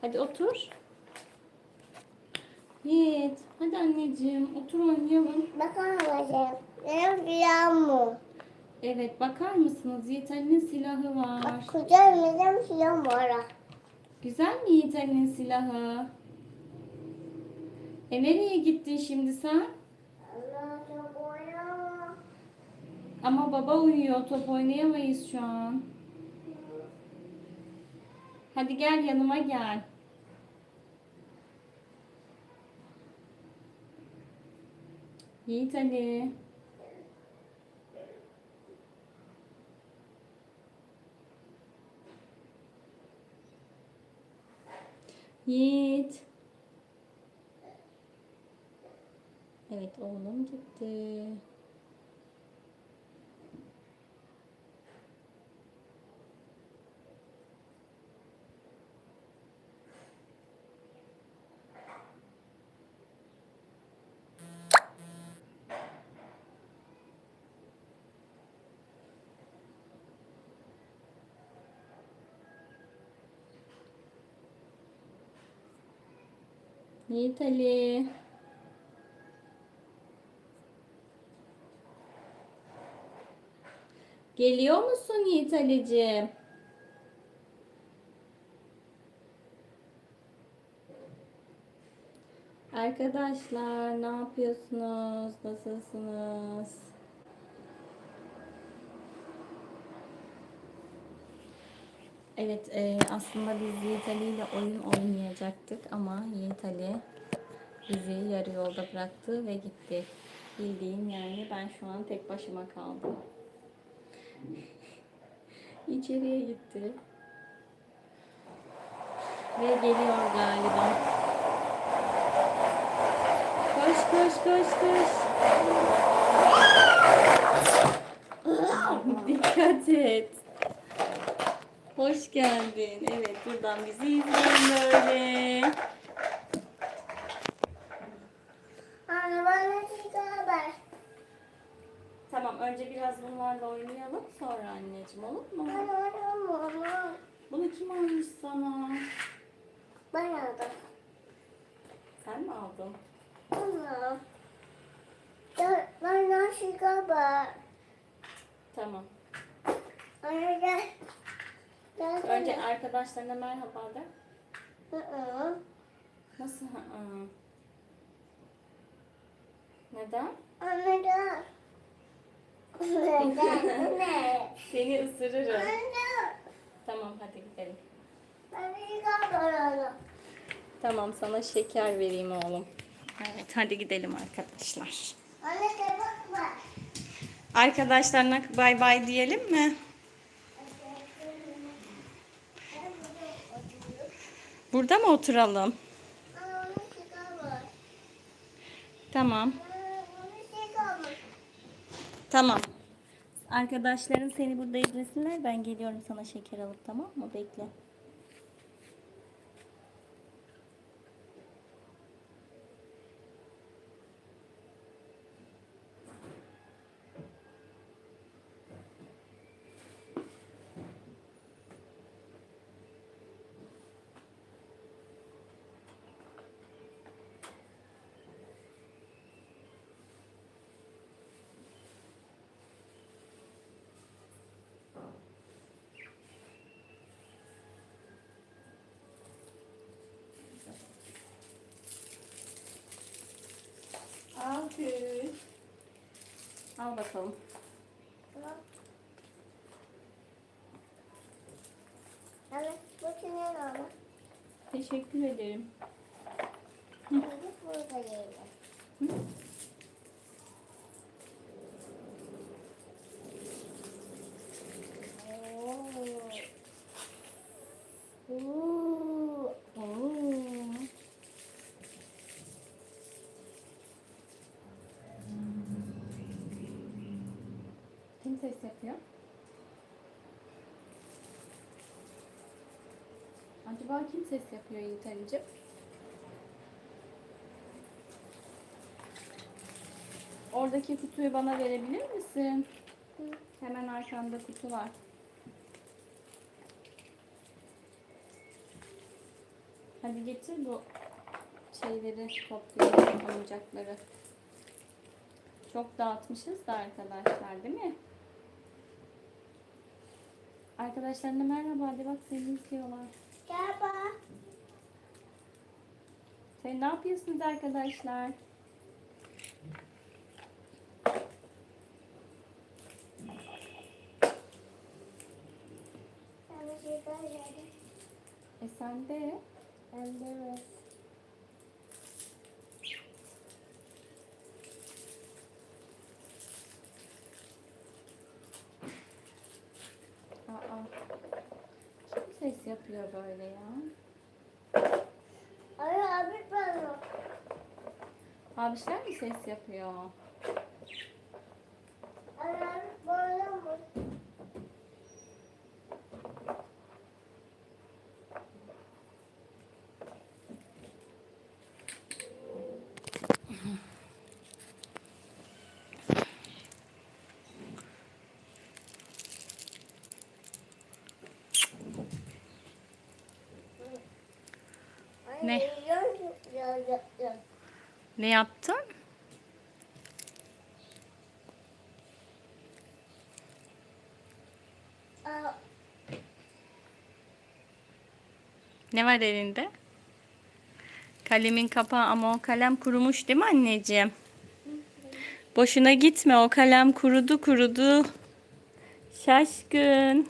Hadi otur. Yiğit. Hadi anneciğim otur oynayalım. Bakar mısın? Benim silahım mı? Evet bakar mısınız? Yiğit Ali'nin silahı var. Bak güzel benim silahım var. Güzel mi Yiğit Ali'nin silahı? E nereye gittin şimdi sen? Ama baba uyuyor. Top oynayamayız şu an. Hadi gel yanıma gel. Yiğit Ali. Yiğit. Evet oğlum gitti. Yiğit. Geliyor musun Yiğit? Arkadaşlar ne yapıyorsunuz? Nasılsınız? Evet e, aslında biz Yiğit Ali ile oyun oynayacaktık ama Yiğit Ali bizi yarı yolda bıraktı ve gitti. Bildiğin yani ben şu an tek başıma kaldım. İçeriye gitti. Ve geliyor galiba. Koş koş koş koş. Dikkat et. Hoş geldin. Evet buradan bizi izleyin böyle. Anne bana ver. Tamam önce biraz bunlarla oynayalım sonra anneciğim olur mu? Ben oynamam. Bunu kim almış sana? Ben aldım. Sen mi aldın? Ama. Ya, bana silah ver. Tamam. Anne gel. Gel. Önce arkadaşlarına merhaba de. Hı hı. Nasıl? hı hı? Neden? Anne gel. Anne. Seni ısırırım. Anne. Tamam hadi gidelim. Ben. Tamam sana şeker vereyim oğlum. Evet hadi gidelim arkadaşlar. Arkadaşlarına bay bay diyelim mi? Burada mı oturalım? Tamam. Tamam. Arkadaşların seni burada izlesinler. Ben geliyorum sana şeker alıp tamam mı? Bekle. Alkış. Al bakalım. Anne bu senin ama. Teşekkür ederim. Gidip burada yiyelim. Oo. Oo. Kim ses yapıyor? Acaba kim Ali'ciğim? Oradaki kutuyu bana verebilir misin? Hemen arkanda kutu var. Hadi getir bu şeyleri toplayalım oyuncakları. Çok dağıtmışız da arkadaşlar değil mi? Arkadaşlarına merhaba hadi bak seni izliyorlar. Gel bak. Sen ne yapıyorsunuz arkadaşlar? E sen de Ben de? Aa, kim ses yapıyor böyle ya? Ay abi bana. Abişler mi ses yapıyor? Ne? Ne yaptın? Aa, Ne var elinde? Kalemin kapağı ama o kalem kurumuş değil mi anneciğim? Boşuna gitme o kalem kurudu kurudu. Şaşkın.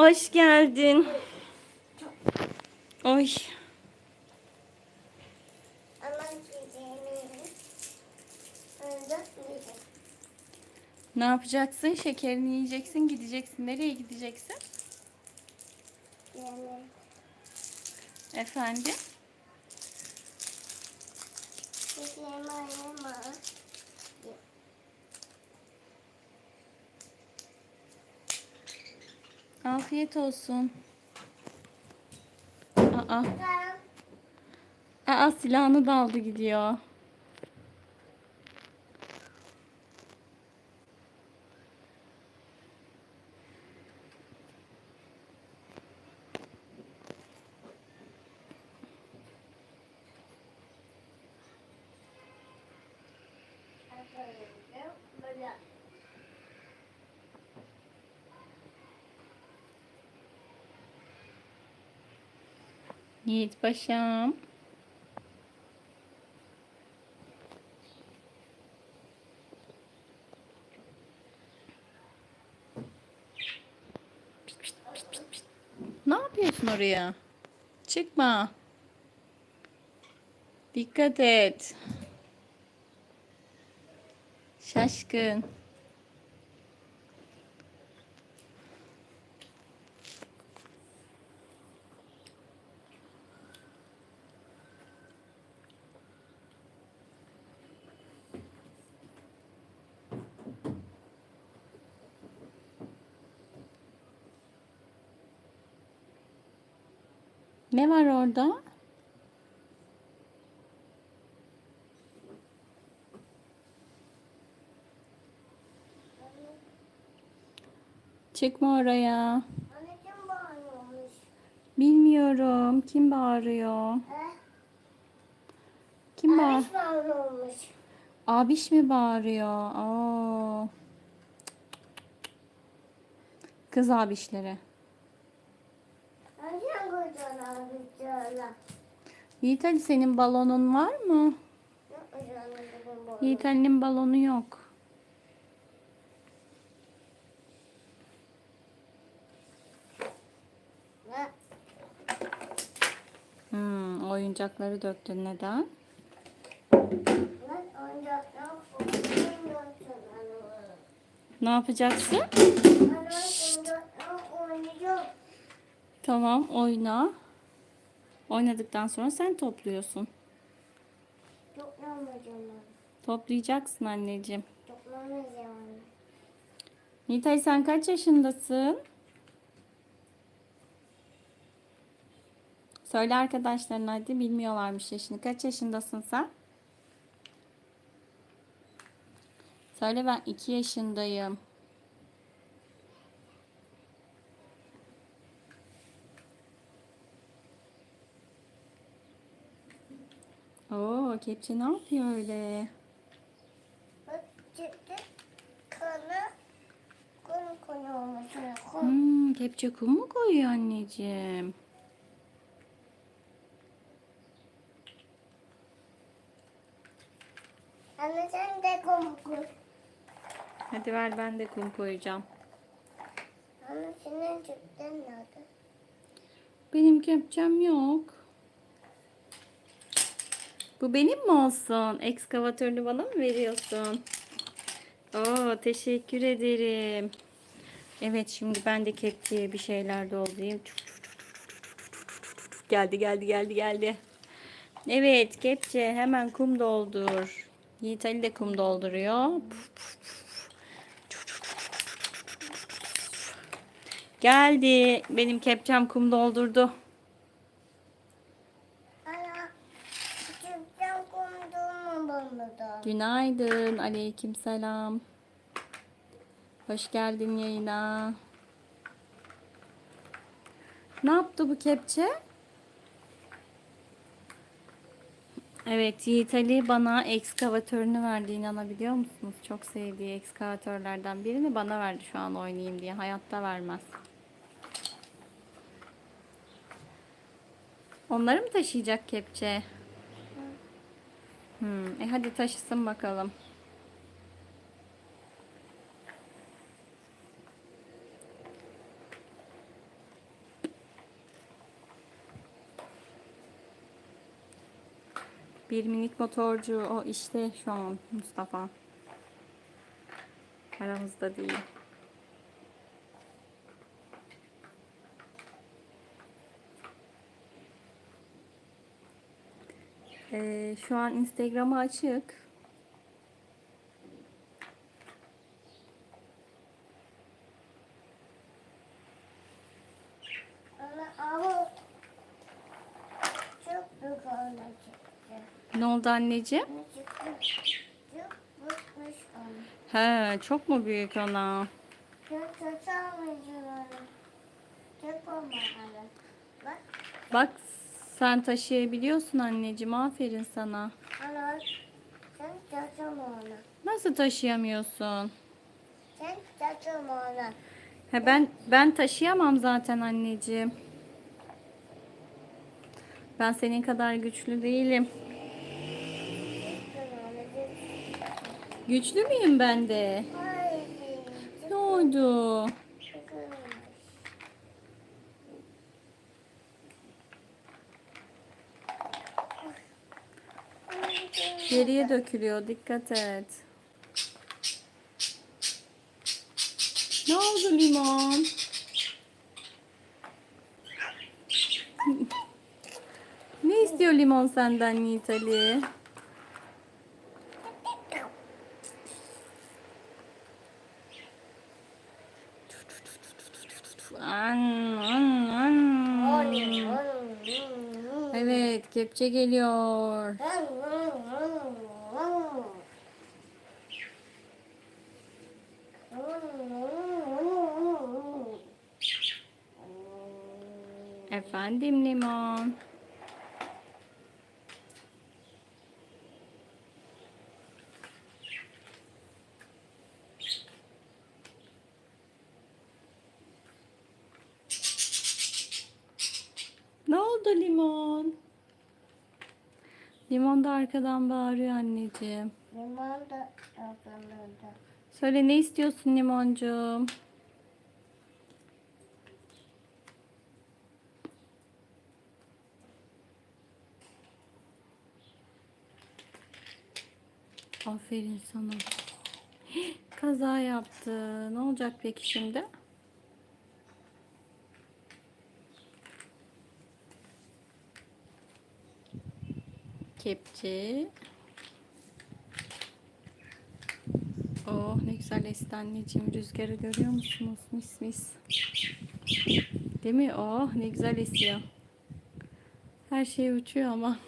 Hoş geldin. Oy. Ne yapacaksın? Şekerini yiyeceksin, gideceksin. Nereye gideceksin? Efendim? Afiyet olsun. Aa, aa silahını da aldı gidiyor. Böyle. Yiğit Paşam. Ne yapıyorsun oraya? Çıkma. Dikkat et. Şaşkın. Ne var orada? Çıkma oraya. Anne kim bağırıyormuş? Bilmiyorum. Kim bağırıyor? He? Kim bağır? Abiş bağırıyormuş. Abiş mi bağırıyor? Oo. Kız abişlere. Yiğit Ali senin balonun var mı? Yiğit Ali'nin balonu yok. Hmm, oyuncakları döktün neden? Ne yapacaksın? Oynayacağım. Tamam oyna. Oynadıktan sonra sen topluyorsun. Toplamayacağım ben. Toplayacaksın anneciğim. Toplamayacağım anne. Nitay sen kaç yaşındasın? Söyle arkadaşlarına hadi bilmiyorlarmış yaşını. Kaç yaşındasın sen? Söyle ben 2 yaşındayım. Oo, kepçe ne yapıyor öyle? Hmm, kepçe kum mu koyuyor anneciğim? Anne sen de kum koy. Hadi ver ben de kum koyacağım. Anne senin çıktın nerede? Benim kepçem yok. Bu benim mi olsun? Ekskavatörünü bana mı veriyorsun? Oo, teşekkür ederim. Evet şimdi ben de kepçeye bir şeyler doldurayım. Geldi geldi geldi geldi. Evet kepçe hemen kum doldur. Yiğit Ali de kum dolduruyor. Geldi. Benim kepçem kum doldurdu. Günaydın. Aleyküm selam. Hoş geldin yayına. Ne yaptı bu kepçe? Evet Yiğit Ali bana ekskavatörünü verdi inanabiliyor musunuz? Çok sevdiği ekskavatörlerden birini bana verdi şu an oynayayım diye. Hayatta vermez. Onları mı taşıyacak kepçe? Hmm, e hadi taşısın bakalım. Bir minik motorcu o işte şu an Mustafa. Aramızda değil. Şu an Instagram'ı açık. Ama çok büyük. Ne oldu anneciğim? He, çok mu büyük ona? Çok. Bak Bak sen taşıyabiliyorsun anneciğim. Aferin sana. ana sen tutama onu. Nasıl taşıyamıyorsun? Sen onu. He ben ben taşıyamam zaten anneciğim. Ben senin kadar güçlü değilim. Güçlü müyüm ben de? Hayır. Ne oldu? Geriye dökülüyor. Dikkat et. Ne oldu limon? ne istiyor limon senden Yiğit Ali? Evet, kepçe geliyor. Efendim limon. Ne oldu limon? Limon da arkadan bağırıyor anneciğim. Limon da yapılırdı. Söyle ne istiyorsun limoncuğum? Aferin sana. Kaza yaptı. Ne olacak peki şimdi? Kepçe. Oh ne güzel esti anneciğim. Rüzgarı görüyor musunuz? Mis mis. Değil mi? Oh ne güzel esiyor. Her şey uçuyor ama.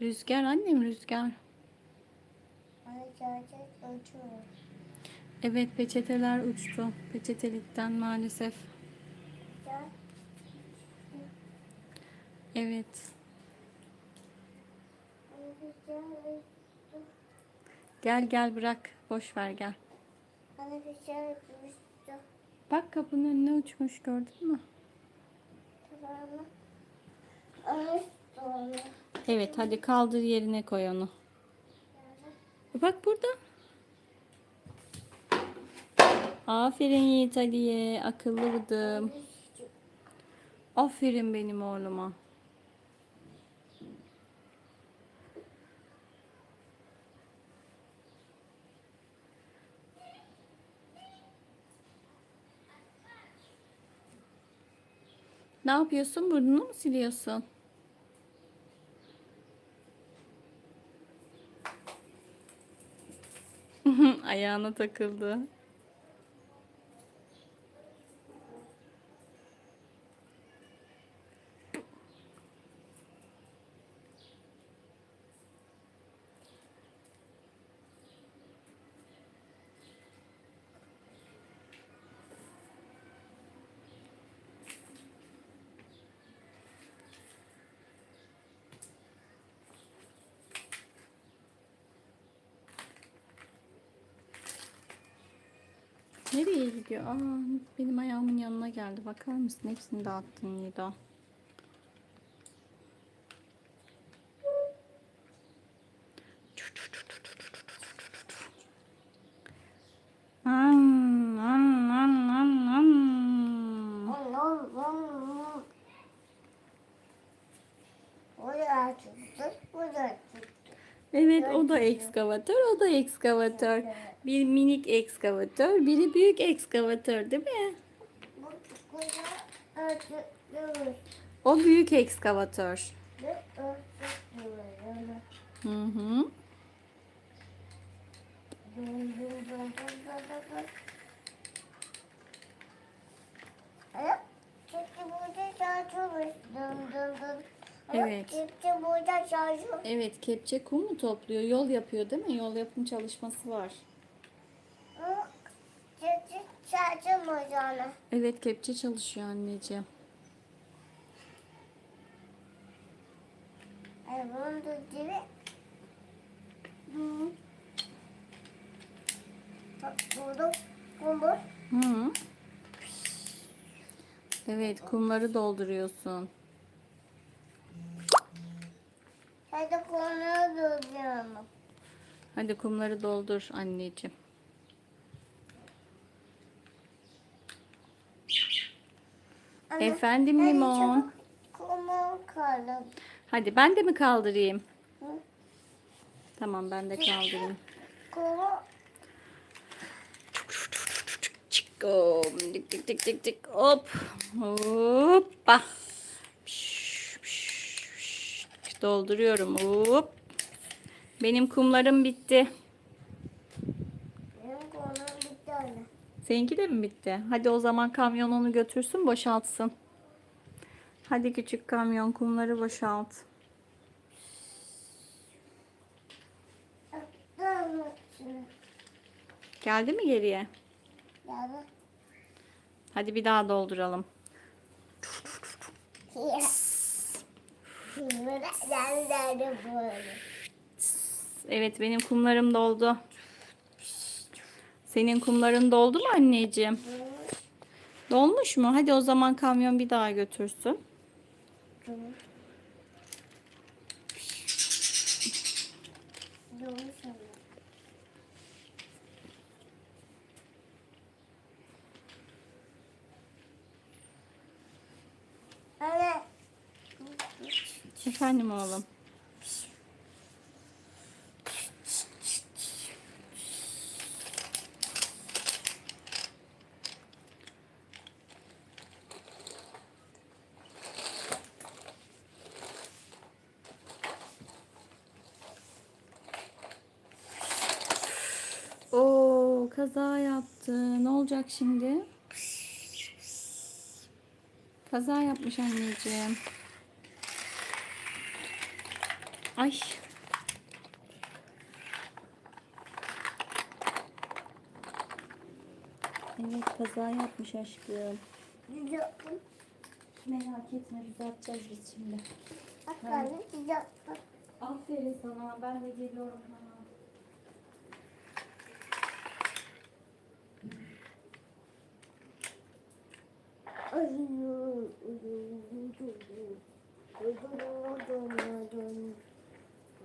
Rüzgar annem rüzgar. Evet peçeteler uçtu. Peçetelikten maalesef. Evet. Gel gel bırak. Boş ver gel. Bak kapının önüne uçmuş gördün mü? Tamam. Evet hadi kaldır yerine koy onu. Bak burada. Aferin Yiğit Ali'ye. Akıllı bıdım. Aferin benim oğluma. Ne yapıyorsun? Burnunu mu siliyorsun? Ayağına takıldı. Gidiyor? Aa, benim ayağımın yanına geldi. Bakar mısın? Hepsini dağıttın Yiğida. O da ekskavatör, o da ekskavatör. Bir minik ekskavatör, biri büyük ekskavatör değil mi? O büyük ekskavatör. Hı hı. Evet. Burada Evet. Çalışıyor. Evet, kepçe kum mu topluyor? Yol yapıyor değil mi? Yol yapım çalışması var. Çünkü çalışıyormuş ona. Evet, kepçe çalışıyor anneciğim. Ay bunun da gibi. Burada kumur. Hı. Evet, kumları dolduruyorsun. Hadi kumları durduruyorum. Hadi kumları doldur anneciğim. Anne, Efendim limon. Kumur kalın. Hadi ben de mi kaldırayım? Hı? Tamam ben de kaldırayım. Dik dik dik dik dik. Hop. Hoppa. Dolduruyorum. Hop. Benim kumlarım bitti. Benim kumum bir tane. Seninki de mi bitti? Hadi o zaman kamyon onu götürsün boşaltsın. Hadi küçük kamyon kumları boşalt. Geldi mi geriye? Yani. Hadi bir daha dolduralım. Böyle. Evet benim kumlarım doldu. Senin kumların doldu mu anneciğim? Dolmuş mu? Hadi o zaman kamyon bir daha götürsün. Doğru sana. Anne. Efendim oğlum. Oo, kaza yaptı. Ne olacak şimdi? Kaza yapmış anneciğim. Ay. Evet kaza yapmış aşkım. Gidiyorum. Merak etme düzelteceğiz biz şimdi. Bak anne güzel. Bak. Aferin sana. Ben de geliyorum hemen.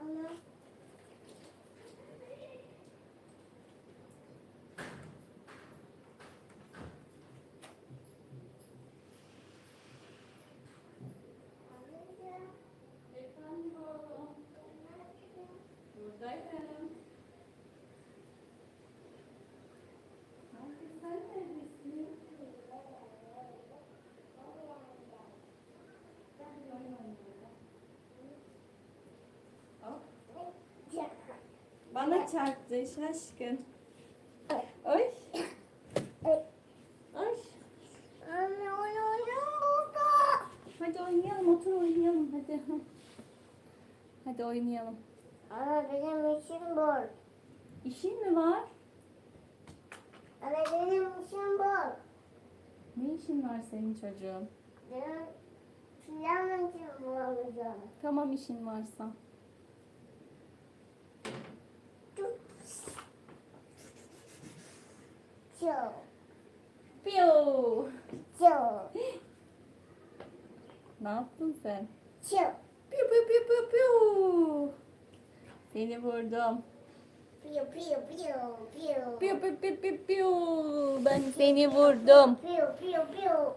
Ana. Efendim oğlum. Buradayım. Abi sen neredesin? Hop. Bana çarptı şaşkın. Ay. Ay. Anne oyun burada. Hadi oynayalım otur oynayalım hadi. Hadi oynayalım. Ana benim işim bol. İşin mi var? Ana benim işim bol. Ne işin var senin çocuğum? Benim planım olacağım. Tamam işin varsa. Piyo. Çok. Ne yaptın sen? Çok. Piyo piyo piyo piyo piyo. Seni vurdum. Piyo piyo piyo piyo. Piyo piyo piyo piyo piyo. Ben seni vurdum. Piyo piyo piyo.